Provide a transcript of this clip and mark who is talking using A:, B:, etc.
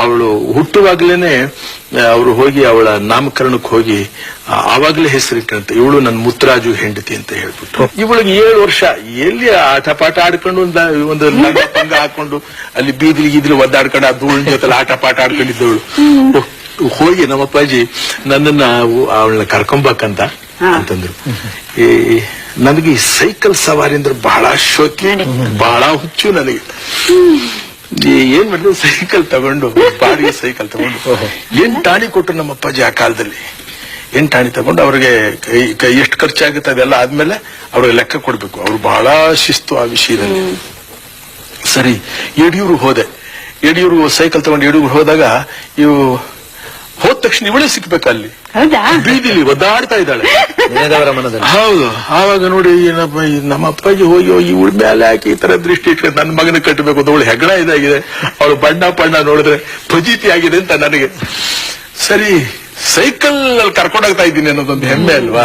A: ಅವಳು ಹುಟ್ಟುವಾಗ್ಲೇನೆ ಅವರು ಹೋಗಿ ಅವಳ ನಾಮಕರಣಕ್ಕೆ ಹೋಗಿ ಆವಾಗಲೇ ಹೆಸರಿಟ್ಟಂತೆ ಇವಳು ನನ್ನ ಮುತ್ತರಾಜು ಹೆಂಡತಿ ಅಂತ ಹೇಳ್ಬಿಟ್ಟು. ಇವಳಿಗೆ ಏಳು ವರ್ಷ ಎಲ್ಲಿ ಆಟ ಪಾಠ ಆಡ್ಕೊಂಡು ಒಂದು ಪಂಗ ಹಾಕೊಂಡು ಅಲ್ಲಿ ಬೀದಿಲಿ ಗೀದಿಲಿ ಒದ್ದಾಡ್ಕೊಂಡು ಆ ಧೂಳಿನ ಜೊತೆ ಆಟ ಪಾಠ ಆಡ್ಕೊಂಡಿದ್ದವಳು ಹೋಗಿ ನಮ್ಮ ಅಪ್ಪಾಜಿ ನನ್ನನ್ನ ಅವಳನ್ನ ಕರ್ಕೊಂಬಕ್ಕಂತ ಅಂತಂದ್ರು. ಈ ನನಗೆ ಈ ಸೈಕಲ್ ಸವಾರಿ ಅಂದ್ರೆ ಬಹಳ ಶೋಕಿ ಬಹಳ ಹುಚ್ಚು ನನಗೆ. ಏನ್ ಮಾಡಿದ್ರು ಸೈಕಲ್ ತಗೊಂಡು ಬಾಡಿಗೆ ಸೈಕಲ್ ತಗೊಂಡು. ಎಂಟಾಣಿ ಕೊಟ್ಟರು ನಮ್ಮ ಅಪ್ಪಾಜಿ ಆ ಕಾಲದಲ್ಲಿ? ಎಂಟಾಣಿ ತಗೊಂಡು ಅವ್ರಿಗೆ ಕೈ- ಎಷ್ಟು ಖರ್ಚಾಗುತ್ತೆ ಅದೆಲ್ಲ ಆದ್ಮೇಲೆ ಅವ್ರಿಗೆ ಲೆಕ್ಕ ಕೊಡ್ಬೇಕು. ಅವ್ರು ಬಹಳ ಶಿಸ್ತು ಆ ವಿಷಯದಲ್ಲಿ. ಸರಿ ಯಡಿಯೂರು ಹೋದೆ. ಯಡಿಯೂರು ಸೈಕಲ್ ತಗೊಂಡು ಯಡಿಯೂರು ಹೋದಾಗ ಇವು ತಕ್ಷಣ ಇವಳೇ ಸಿಕ್ಬೇಕಲ್ಲಿ
B: ಹೌದಾ?
A: ಬೀದಿಲಿ ಒದ್ದಾಡ್ತಾ ಇದ್ದಾಳೆ.
C: ನೆನೆದವರ ಮನದಲ್ಲಿ.
A: ಹೌದು. ಆವಾಗ ನೋಡಿ ಏನಪ್ಪ ಈ ನಮ್ಮ ಅಪ್ಪಾಜಿ ಹೋಗಿ ಹೋಗಿ ಇವಳ ಮೇಲೆ ಹಾಕಿ ಈ ತರ ದೃಷ್ಟಿ ಇಟ್ಕೊಂಡು ನನ್ನ ಮಗನ ಕಟ್ಟಬೇಕು ಅಂತ ಅವಳು ಇದಾಗಿದೆ. ಅವಳು ಬಣ್ಣ ಬಣ್ಣ ನೋಡಿದ್ರೆ ಫಜೀತಿ ಆಗಿದೆ ಅಂತ ನನಗೆ. ಸರಿ ಸೈಕಲ್ ಅಲ್ಲಿ ಕರ್ಕೊಂಡೋಗ್ತಾ ಇದ್ದೀನಿ ಅನ್ನೋದೊಂದು ಹೆಮ್ಮೆ ಅಲ್ವಾ?